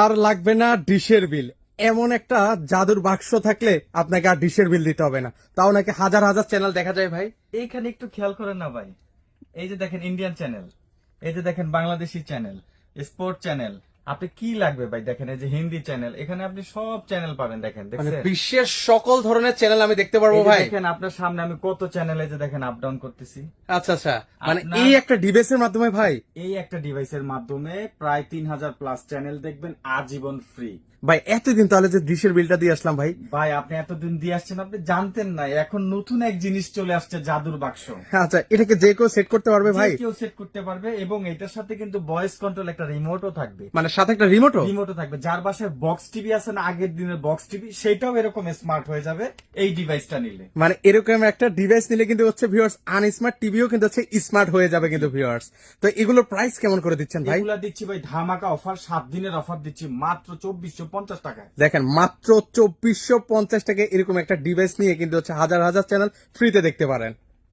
আর লাগবে না ডিশের বিল। এমন একটা জাদুর বাক্স থাকলে আপনাকে আর ডিশের বিল দিতে হবে না। তাও নাকি হাজার হাজার চ্যানেল দেখা যায় ভাই। এইখানে একটু খেয়াল করেন না ভাই। এই যে দেখেন ইন্ডিয়ান চ্যানেল এই যে দেখেন বাংলাদেশি চ্যানেল স্পোর্ট চ্যানেল আপনি কি লাগবে ভাই? দেখেন এই যে হিন্দি চ্যানেল এখানে আপনি সব চ্যানেল পাবেন দেখেন মানে বিশ্বের সকল ধরনের চ্যানেল আমি দেখতে পারব ভাই। দেখেন আপনার সামনে আমি কত চ্যানেলে যে দেখেন আপ ডাউন করতেছি। আচ্ছা আচ্ছা। মানে এই একটা ডিভাইসের মাধ্যমে ভাই? এই একটা ডিভাইসের মাধ্যমে প্রায় তিন হাজার প্লাস চ্যানেল দেখবেন আজীবন ফ্রি ভাই এতদিন তাহলে যে ডিশের বিলটা দিয়ে আসলাম ভাই। ভাই আপনি এতদিন দিয়ে আসছেন আপনি জানতেন না এখন নতুন এক জিনিস চলে আসছে জাদুর বাক্স। আচ্ছা এটাকে যে কেউ সেট করতে পারবে ভাই। কেউ সেট করতে পারবে এবং এটার সাথে কিন্তু ভয়েস কন্ট্রোল একটা রিমোটও থাকবে। মানে সাথে একটা রিমোটও রিমোটও থাকবে। যার বাসায় বক্স টিভি আছে না আগের দিনের বক্স টিভি সেটাও এরকম স্মার্ট হয়ে যাবে এই ডিভাইসটা নিলে। মানে এরকম একটা ডিভাইস নিলে কিন্তু হচ্ছে ভিউয়ার্স আনস্মার্ট টিভিও কিন্তু হচ্ছে স্মার্ট হয়ে যাবে কিন্তু ভিউয়ার্স তো এগুলোর প্রাইস কেমন করে দিচ্ছেন ভাই? এগুলা দিচ্ছি ভাই ধামাকা অফার সাত দিনের অফার দিচ্ছি মাত্র চব্বিশশো পঞ্চাশ টাকায়। দেখেন মাত্র চব্বিশশো পঞ্চাশ টাকা এরকম একটা ডিভাইস নিয়ে কিন্তু হচ্ছে হাজার হাজার চ্যানেল ফ্রিতে দেখতে পারেন।